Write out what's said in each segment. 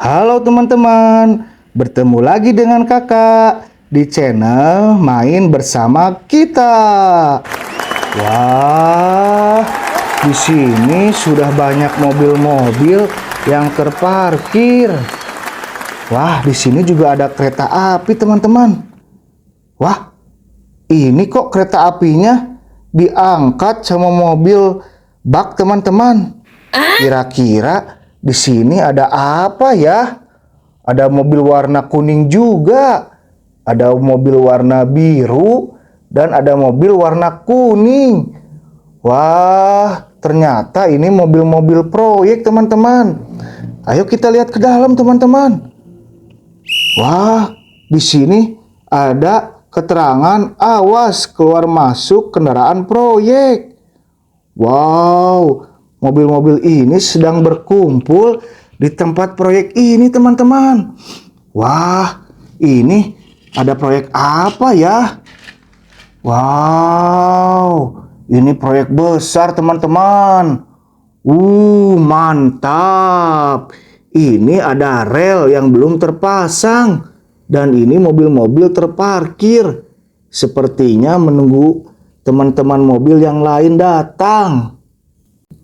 Halo teman-teman, bertemu lagi dengan kakak di channel main bersama kita. Wah, di sini sudah banyak mobil-mobil yang terparkir. Wah, di sini juga ada kereta api teman-teman. Wah, ini kok kereta apinya diangkat sama mobil bak teman-teman. Kira-kira di sini ada apa ya? Ada mobil warna kuning juga. Ada mobil warna biru dan ada mobil warna kuning. Wah, ternyata ini mobil-mobil proyek teman-teman. Ayo kita lihat ke dalam teman-teman. Wah, di sini ada keterangan awas keluar masuk kendaraan proyek. Wow, mobil-mobil ini sedang berkumpul di tempat proyek ini, teman-teman. Wah, ini ada proyek apa ya? Wow, ini proyek besar, teman-teman. Uh, mantap. Ini ada rel yang belum terpasang dan ini mobil-mobil terparkir. Sepertinya menunggu teman-teman mobil yang lain datang.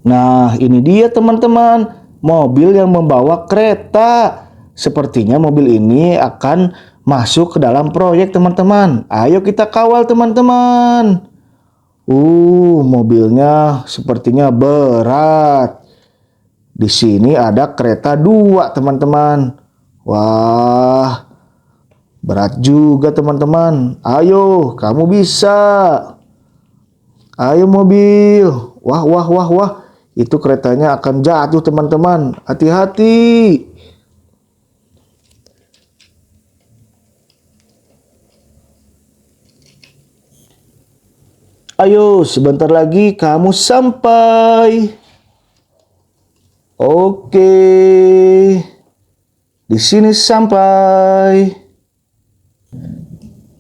Nah, ini dia teman-teman, mobil yang membawa kereta. Sepertinya mobil ini akan masuk ke dalam proyek teman-teman. Ayo kita kawal teman-teman. Uh, mobilnya sepertinya berat. Di sini ada kereta dua, teman-teman. Wah, berat juga, teman-teman. Ayo, kamu bisa. Ayo, mobil. Wah, wah, wah, wah. Itu keretanya akan jatuh, teman-teman. Hati-hati. Ayo, sebentar lagi kamu sampai. Oke. Di sini sampai.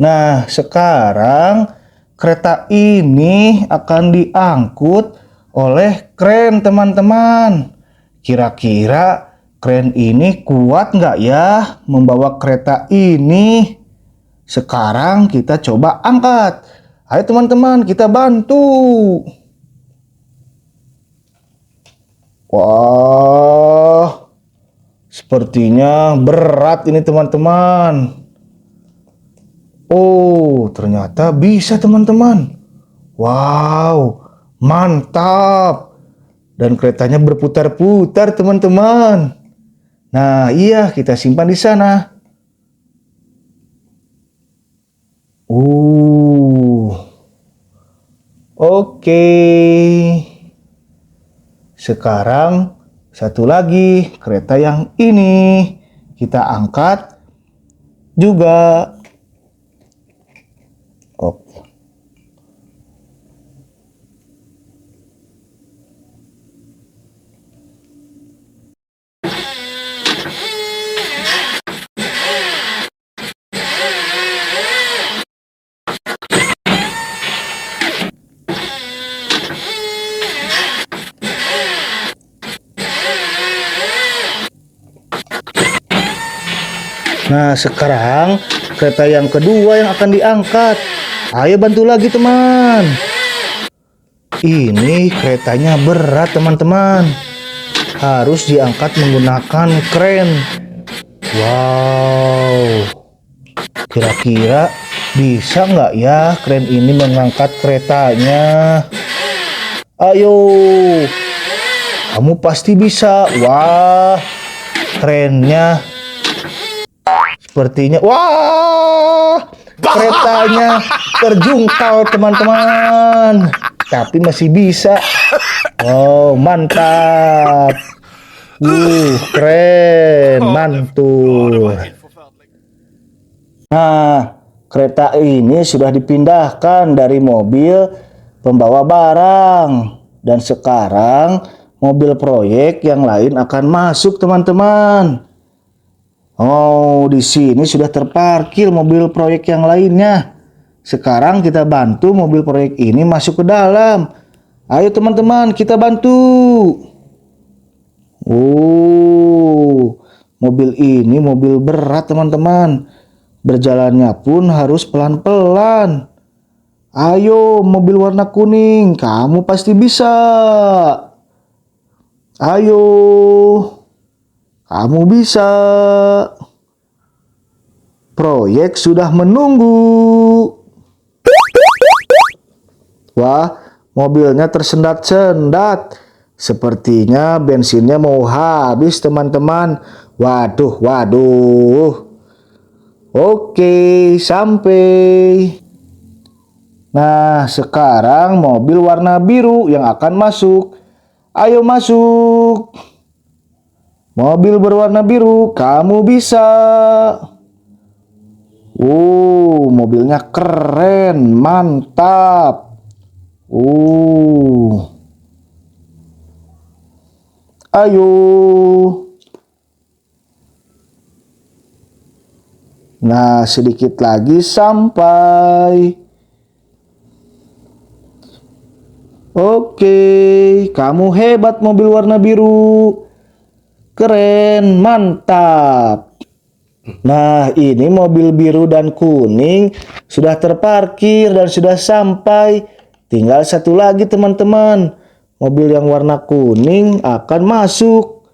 Nah, sekarang kereta ini akan diangkut oleh kren, teman-teman. Kira-kira kren ini kuat nggak ya membawa kereta ini? Sekarang kita coba angkat. Ayo teman-teman, kita bantu. Wah, sepertinya berat ini teman-teman. Oh, ternyata bisa teman-teman. Wow, mantap. Dan keretanya berputar-putar teman-teman. Nah, iya kita simpan di sana. Uh. Oke. Sekarang satu lagi kereta yang ini kita angkat juga. Nah, sekarang kereta yang kedua yang akan diangkat. Ayo bantu lagi, teman. Ini keretanya berat, teman-teman. Harus diangkat menggunakan kren. Wow. Kira-kira bisa nggak ya kren ini mengangkat keretanya? Ayo. Kamu pasti bisa. Wah. Kerennya Sepertinya, wah, keretanya terjungkal teman-teman. Tapi masih bisa. Oh, mantap. Uh, keren, mantul. Nah, kereta ini sudah dipindahkan dari mobil pembawa barang. Dan sekarang mobil proyek yang lain akan masuk teman-teman. Oh, di sini sudah terparkir mobil proyek yang lainnya. Sekarang kita bantu mobil proyek ini masuk ke dalam. Ayo teman-teman, kita bantu. Oh, mobil ini mobil berat teman-teman. Berjalannya pun harus pelan-pelan. Ayo mobil warna kuning, kamu pasti bisa. Ayo, kamu bisa. Proyek sudah menunggu. Wah, mobilnya tersendat-sendat. Sepertinya bensinnya mau habis, teman-teman. Waduh, waduh. Oke, sampai. Nah, sekarang mobil warna biru yang akan masuk. Ayo masuk. Mobil berwarna biru, kamu bisa. Uh, mobilnya keren, mantap. Uh. Ayo. Nah, sedikit lagi sampai. Oke, kamu hebat mobil warna biru. Keren, mantap. Nah, ini mobil biru dan kuning sudah terparkir dan sudah sampai. Tinggal satu lagi teman-teman. Mobil yang warna kuning akan masuk.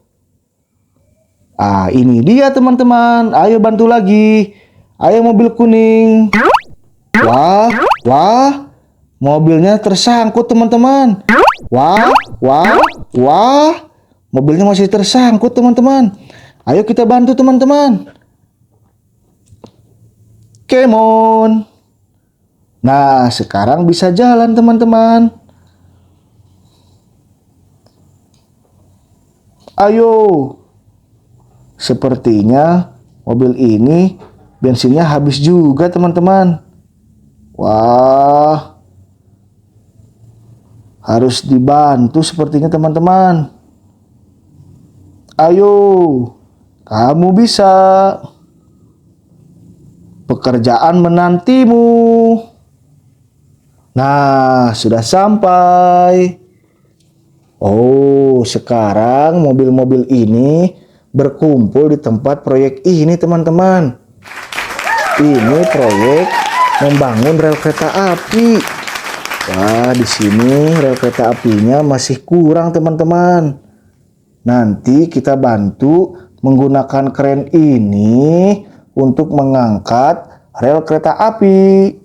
Ah, ini dia teman-teman. Ayo bantu lagi. Ayo mobil kuning. Wah, wah. Mobilnya tersangkut teman-teman. Wah, wah, wah. Mobilnya masih tersangkut teman-teman. Ayo kita bantu teman-teman. Come on. Nah, sekarang bisa jalan teman-teman. Ayo. Sepertinya mobil ini bensinnya habis juga teman-teman. Wah. Harus dibantu sepertinya teman-teman. Ayo, kamu bisa. Pekerjaan menantimu. Nah, sudah sampai. Oh, sekarang mobil-mobil ini berkumpul di tempat proyek ini, teman-teman. Ini proyek membangun rel kereta api. Wah, di sini rel kereta apinya masih kurang, teman-teman. Nanti kita bantu menggunakan kren ini untuk mengangkat rel kereta api.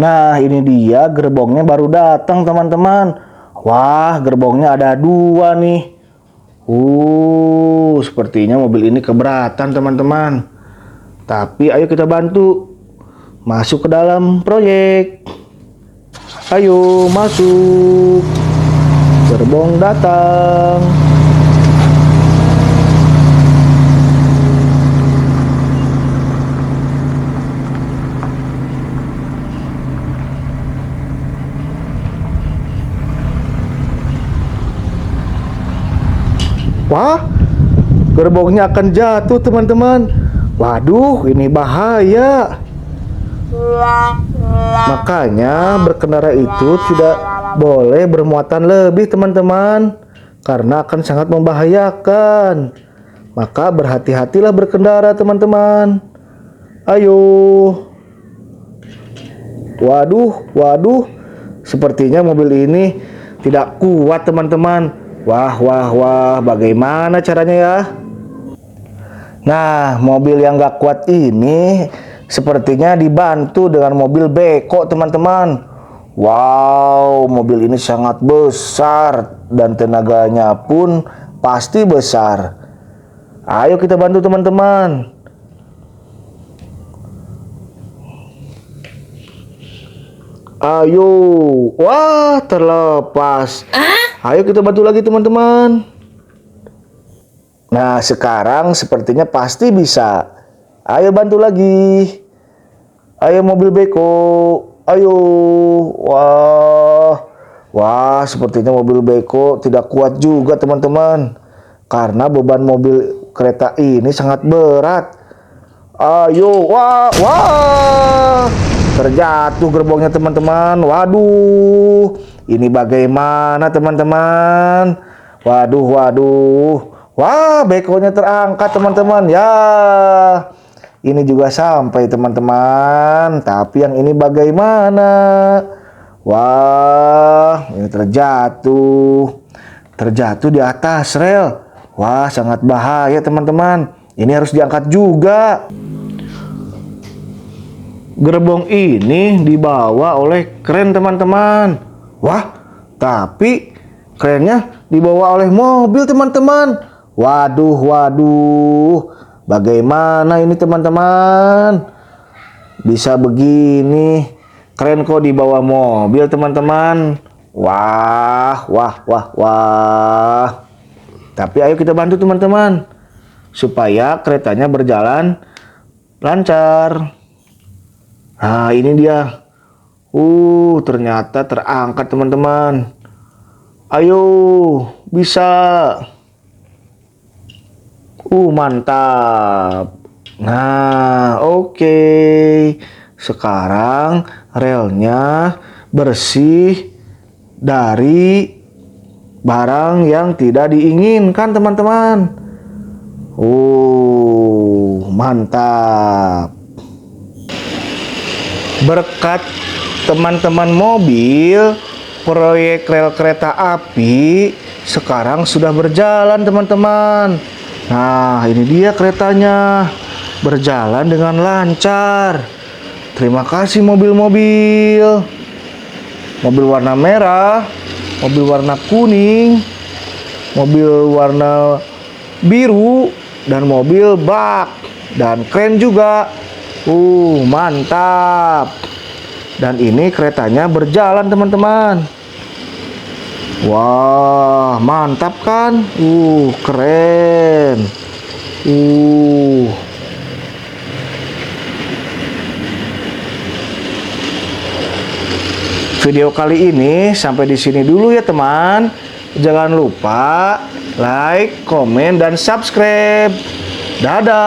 Nah, ini dia gerbongnya baru datang, teman-teman. Wah, gerbongnya ada dua nih. Uh, sepertinya mobil ini keberatan, teman-teman. Tapi ayo kita bantu masuk ke dalam proyek. Ayo masuk. Gerbong datang. Wah, gerbongnya akan jatuh teman-teman. Waduh, ini bahaya. Makanya berkendara itu tidak boleh bermuatan lebih teman-teman karena akan sangat membahayakan. Maka berhati-hatilah berkendara teman-teman. Ayo. Waduh, waduh. Sepertinya mobil ini tidak kuat teman-teman. Wah, wah, wah. Bagaimana caranya ya? Nah, mobil yang gak kuat ini sepertinya dibantu dengan mobil beko teman-teman. Wow, mobil ini sangat besar dan tenaganya pun pasti besar. Ayo kita bantu teman-teman. Ayo, wah terlepas. Ayo kita bantu lagi teman-teman. Nah, sekarang sepertinya pasti bisa. Ayo bantu lagi. Ayo mobil beko. Ayo. Wah. Wah, sepertinya mobil beko tidak kuat juga, teman-teman. Karena beban mobil kereta ini sangat berat. Ayo. Wah, wah. Terjatuh gerbongnya, teman-teman. Waduh. Ini bagaimana, teman-teman? Waduh, waduh. Wah, bekonya terangkat teman-teman. Ya, ini juga sampai teman-teman. Tapi yang ini bagaimana? Wah, ini terjatuh. Terjatuh di atas rel. Wah, sangat bahaya teman-teman. Ini harus diangkat juga. Gerbong ini dibawa oleh kren teman-teman. Wah, tapi kerennya dibawa oleh mobil teman-teman. Waduh, waduh. Bagaimana ini teman-teman? Bisa begini. Keren kok dibawa mobil teman-teman. Wah, wah, wah, wah. Tapi ayo kita bantu teman-teman. Supaya keretanya berjalan lancar. Nah, ini dia. Uh, ternyata terangkat teman-teman. Ayo, bisa. Uh, mantap. Nah, oke. Okay. Sekarang relnya bersih dari barang yang tidak diinginkan, teman-teman. Uh, mantap. Berkat teman-teman mobil, proyek rel kereta api sekarang sudah berjalan, teman-teman. Nah, ini dia keretanya. Berjalan dengan lancar. Terima kasih mobil-mobil. Mobil warna merah, mobil warna kuning, mobil warna biru, dan mobil bak. Dan keren juga. Uh, mantap. Dan ini keretanya berjalan, teman-teman. Wah, mantap kan? Uh, keren. Uh. Video kali ini sampai di sini dulu ya, teman. Jangan lupa like, komen, dan subscribe. Dadah.